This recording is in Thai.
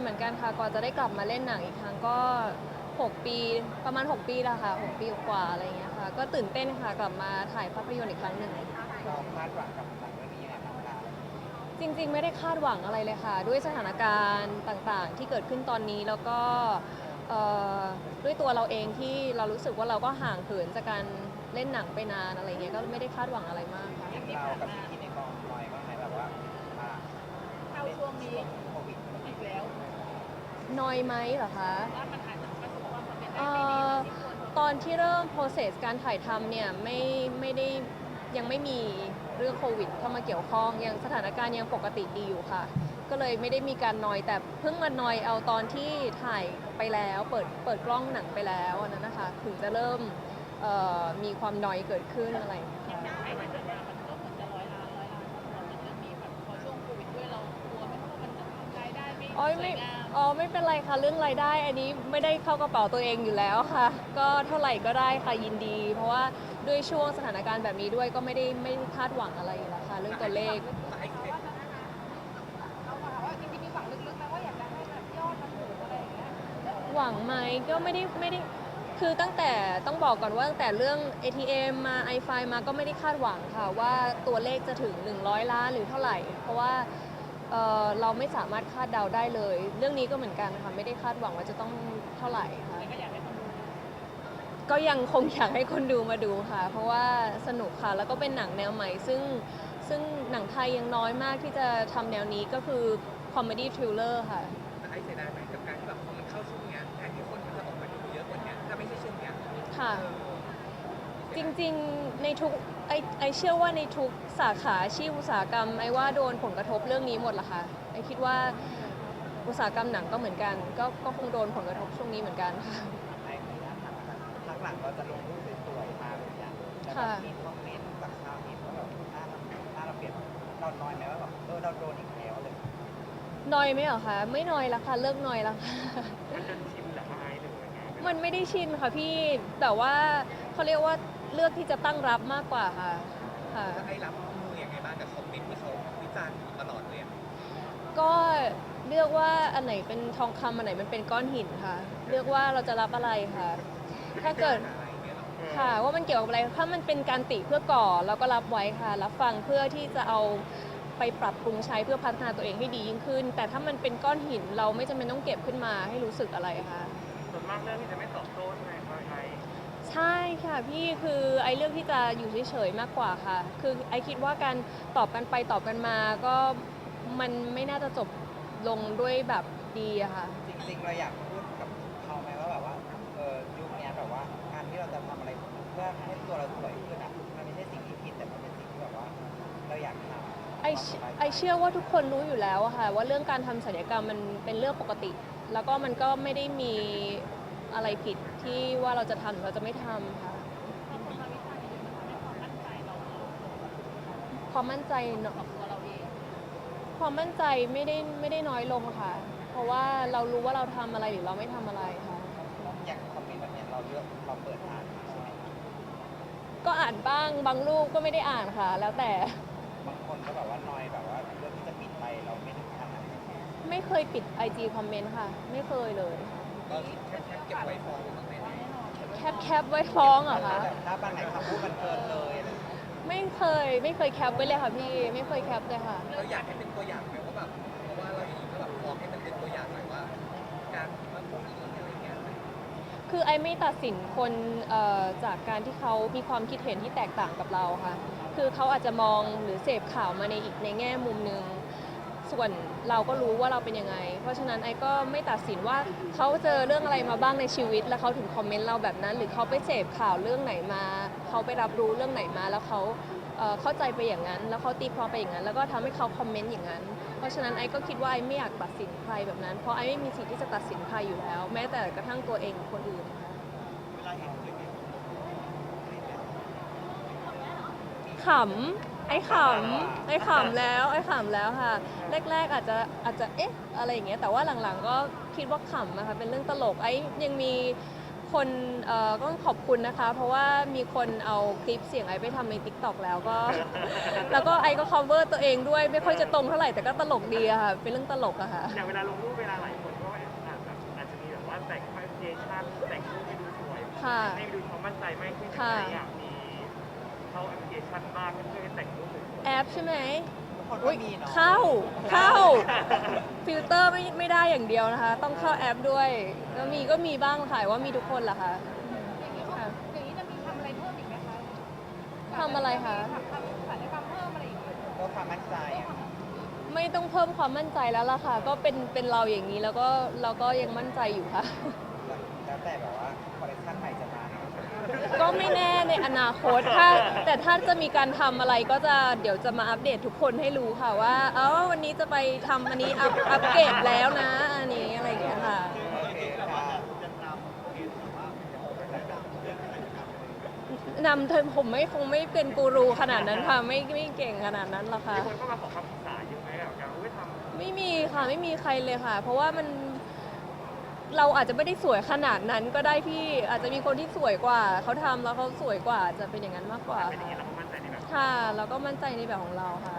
เหมือนกันค่ะก่อนจะได้กลับมาเล่นหนังอีกครั้งก็ 6 ปีประมาณ 6 ปีแล้วค่ะ 6 ปีกว่าอะไรอย่างเงี้ยค่ะ ก็ตื่นเต้นค่ะกลับมาถ่ายภาพยนตร์อีกครั้งหนึ่ง เราคาดหวังกับหนังเรื่องนี้ยังไงบ้างคะจริงๆ ไม่ได้คาดหวังอะไรเลยค่ะ ด้วยสถานการณ์ต่างๆ ที่เกิดขึ้นตอนนี้แล้วก็เอ่อด้วยตัวเราเองที่เรารู้สึกว่าเราก็ห่างเหินจากการเล่นหนังไปนานอะไรเงี้ยก็ไม่ได้คาดหวังอะไรมากค่ะ อย่างเรากับพี่ๆในกองลอยบ้างไหมแบบว่าอ่าเข้าช่วงนี้โควิดอีก แล้วน้อยไหมเหรอคะ ว่ามันอาจจะประสบความสำเร็จได้เอ่ไม่ดีอที่ควรตอนที่เริ่ม process การถ่ายทำเนี่ยไม่ไม่ได้ยังไม่มีเรื่องโควิดเข้ามาเกี่ยวข้องยังสถานการณ์ยังปกติดีอยู่ค่ะ ก็เลยไม่ได้มีการนอยแต่เพิ่งมานอยเอาตอนที่ถ่ายไปแล้ว เปิดเปิดกล้องหนังไปแล้วอันนั้นนะคะ ถึงจะเริ่มเอ่อมีความนอยเกิดขึ้นอะไรอย่างเงี้ยอย่างหนังไทยที่ อ๋อสวไม่ยงามอ๋อไม่เป็นไรค่ะเรื่องรายได้ อันนี้ไม่ได้เข้ากระเป๋าตัวเองอยู่แล้วค่ะ ก็เท่าไหร่ก็ได้ค่ะยินดี เพราะว่าด้วยช่วงสถานการณ์แบบนี้ด้วยก็ไม่ได้ไม่ได้คาดหวังอะไรอยู่แล้วค่ะเรื่องตัวเลขเราถามว่าจริงๆมีฝังลึกๆไหมว่าอยากจะให้แบบยอดมันถึงอะไรอย่างเงี้ยหวังไหมก็ไม่ได้ไม่ได้คือตั้งแต่ต้องบอกก่อนว่าตั้งแต่เรื่อง ATM มา i f i มาก็ไม่ได้คาดหวังค่ะ ว่าตัวเลขจะถึง 100 ล้านหรือเท่าไหร่ เพราะว่า เอ่อเราไม่สามารถคาดเดาได้เลย เรื่องนี้ก็เหมือนกันค่ะไม่ได้คาดหวังว่าจะต้องเท่าไหร่ค่ะ แต่ก็อยากให้คนดูก็ยังคงอยากให้คนดูมาดูค่ะ เพราะว่าสนุกค่ะแล้วก็เป็นหนังแนวใหม่ ซึ่งซึ่งหนังไทยยังน้อยมากที่จะทำแนวนี้ก็คือคอมเมดี้ทริลเลอร์ค่ะ แต่ไอ้เสียดายไหมกับการที่แบบพอมันเข้าช่วงเนี้ยแทนที่คนมันจะออกมาดูเยอะกว่าเนี้ยถ้าไม่ใช่ช่วงเนี้ยค่ะ จริงๆ ในทุก ไอไอเชื่อว่าในทุกสาขาอาชีพอุตสาหกรรมไอว่าโดนผลกระทบเรื่องนี้หมดละค่ะไอคิดว่าอุตสาหกรรมหนังก็เหมือนกัน ก็ก็คงโดนผลกระทบช่วงนี้เหมือนกันค่ะไอ้คนนี้พักหลังเราจะลงรูปสวยๆมาแบบเนี้ยแล้วค่ะแบบมีคอมเมนต์จากชาวเน็ตว่าแบบหน้าเราหน้าเราเปลี่ยนเราน้อยไหมว่าแบบเออเราโดนอีกแล้วเลยนอยไหมเหรอคะไม่นอยละค่ะเลิกนอยละค่ะมันจนชินหรือไงหรือไงมันไม่ได้ชินค่ะพี่แต่ว่าเขาเรียกว่า เลือกที่จะตั้งรับมากกว่าค่ะค่ะจะให้รับมือยังไงบ้างกับคอมเมนต์ที่เขาวิจารณ์อยู่ตลอดเลยอะก็เลือกว่าอันไหนเป็นทองคำอันไหนมันเป็นก้อนหินค่ะ เลือกว่าเราจะรับอะไรค่ะ ถ้าเกิดอะไรอย่างเงี้ยหรอค่ะ ว่ามันเกี่ยวกับอะไรถ้ามันเป็นการติเพื่อก่อเราก็รับไว้ค่ะ รับฟังเพื่อที่จะเอาไปปรับปรุงใช้เพื่อพัฒนาตัวเองให้ดียิ่งขึ้น แต่ถ้ามันเป็นก้อนหินเราไม่จำเป็นต้องเก็บขึ้นมาให้รู้สึกอะไรค่ะ ส่วนมากเรื่องที่จะไม่ตอบโต้ใช่ไหมเพราะไอ้ ใช่ค่ะพี่คือไอ้เรื่องที่จะอยู่เฉยๆมากกว่าค่ะ คือไอ้คิดว่าการตอบกันไปตอบกันมาก็มันไม่น่าจะจบลงด้วยแบบดีอะค่ะ จริงๆเราอยากพูดกับเขาไหมว่าแบบว่าเออยุคเนี้ยแบบว่าการที่เราจะทำอะไรเพื่อให้ตัวเราสวยขึ้นอะมันไม่ใช่สิ่งที่ผิดแต่มันเป็นสิ่งที่แบบว่า เราอยากทำไอเชื่อไอเชื่อว่าทุกคนรู้อยู่แล้วอะค่ะ ว่าเรื่องการทำศัลยกรรมมันเป็นเรื่องปกติ แล้วก็มันก็ไม่ได้มีอะไรผิด ที่ว่าเราจะทำหรือเราจะไม่ทำค่ะพอคนมาวิจารณ์เยอะมันทำให้ความมั่นใจเราลดลงความมั่นใจเนอะกับตัวเราเองความมั่นใจไม่ได้ไม่ได้น้อยลงค่ะ เพราะว่าเรารู้ว่าเราทำอะไรหรือเราไม่ทำอะไรค่ะ อย่างคอมเมนต์แบบเนี้ยเราเลือกเราเปิดอ่านใช่ไหมก็อ่านบ้างบางรูปก็ไม่ได้อ่านค่ะ แล้วแต่ บางคนก็แบบว่านอยแบบว่าเรื่องที่จะปิดไปเราไม่ถึงขนาดนั้นไม่เคยปิด IG คอมเมนต์ค่ะ ไม่เคยเลยก็แค่แค่เก็บไว้ฟ้องบ้างไหมแคปแคปไว้ฟ้องเหรอคะแบบถ้าบางไหนคำพูดมันเกินเลยอะไรอย่างเงี้ยไม่เคยไม่เคยแคปไว้เลยค่ะพี่ ไม่เคยแคปเลยค่ะ เราอยากให้เป็นตัวอย่างไหมว่าแบบเพราะว่าเราอย่างนี้ก็แบบฟ้องให้มันเป็นตัวอย่างหน่อยว่า การมาพูดอย่างนี้อะไรเงี้ยคือไอไม่ตัดสินคนเอ่อจากการที่เขามีความคิดเห็นที่แตกต่างกับเราค่ะ คือเขาอาจจะมองหรือเสพข่าวมาในอีกในแง่มุมหนึ่ง ส่วนเราก็รู้ว่าเราเป็นยังไง เพราะฉะนั้นไอก็ไม่ตัดสินว่าเขาเจอเรื่องอะไรมาบ้างในชีวิต แล้วเขาถึงคอมเมนต์เราแบบนั้น หรือเขาไปเสพข่าวเรื่องไหนมา เขาไปรับรู้เรื่องไหนมา แล้วเขาเอ่อเข้าใจไปอย่างนั้น แล้วเขาตีความไปอย่างนั้น แล้วก็ทำให้เขาคอมเมนต์อย่างนั้น เพราะฉะนั้นไอก็คิดว่าไอไม่อยากตัดสินใครแบบนั้น เพราะไอไม่มีสิทธิ์ที่จะตัดสินใครอยู่แล้ว แม้แต่กระทั่งตัวเองหรือคนอื่นค่ะเวลาเห็นคลิปนี้ขำ ไอ้ขำไอ้ขำแล้วไอ้ขำแล้วค่ะ แรก ๆ อาจจะอาจจะเอ๊ะอะไรอย่างเงี้ยแต่ว่าหลังๆก็คิดว่าขำนะคะเป็นเรื่องตลกไอ้ยังมีคนเอ่อก็ต้องขอบคุณนะคะ เพราะว่ามีคนเอาคลิปเสียงไอไปทำใน t ิ k t o k แล้วก็ แล้วก็ไอก็ cover ตัวเองด้วย ไม่ค่อยจะตรงเท่าไหร่แต่ก็ตลกดีอะค่ะเป็นเรื่องตลกอะค่ะ อย่างเวลาลงรูปเวลาหลายคนก็อาจแบบอาจจะมีแบบว่าแต่งคอนเทนชั่นแต่งรูปให้ดูสวยค่ะ ให้ดูความมั่นใจมากขึ้นค่ะ อยากมี เข้าแอปพลิเคชันบ้างเพื่อให้แต่งรูปสวยแอปใช่ไหมทุกคนอุ๊ก็ยมีเนาะเข้าเข้า ฟิลเตอร์ไม่ไม่ได้อย่างเดียวนะคะ ต้องเข้าแอปด้วยก็มีก็มีบ้างค่ะว่ามีทุกคนแหละค่ะอย่างนี้เขาอย่างนี้จะมีทำอะไรเพิ่มอีกไหมคะทำอะไรคะทำทำศัลยกรรมเพิ่มอะไรอีกไหมเพื่อความมั่นใจอะไม่ต้องเพิ่มความมั่นใจแล้วล่ะค่ะ ก็เป็นเป็นเราอย่างนี้แล้วก็เราก็ยังมั่นใจอยู่ค่ะ แล้วแต่แบบว่า ก็ไม่แน่ในอนาคตถ้าแต่ถ้าจะมีการทำอะไรก็จะเดี๋ยวจะมาอัปเดตทุกคนให้รู้ค่ะว่า เออวันนี้จะไปทำอันนี้อัปอัปเกรดแล้วนะ อันนี้อะไรอย่างเงี้ยค่ะโอเคค่ะ นำเธอผมไม่คงไม่เป็นกูรูขนาดนั้นค่ะ ไม่ไม่เก่งขนาดนั้นหรอกค่ะมีคนก็มาขอคำปรึกษาเยอะไหมแบบการรู้ว่าทำ ไม่มีค่ะไม่มีใครเลยค่ะ เพราะว่ามัน เราอาจจะไม่ได้สวยขนาดนั้นก็ได้พี่อาจจะมีคนที่สวยกว่า เขาทำแล้วเขาสวยกว่าจะเป็นอย่างนั้นมากกว่าค่ะ แล้วก็มั่นใจในแบบของเราค่ะ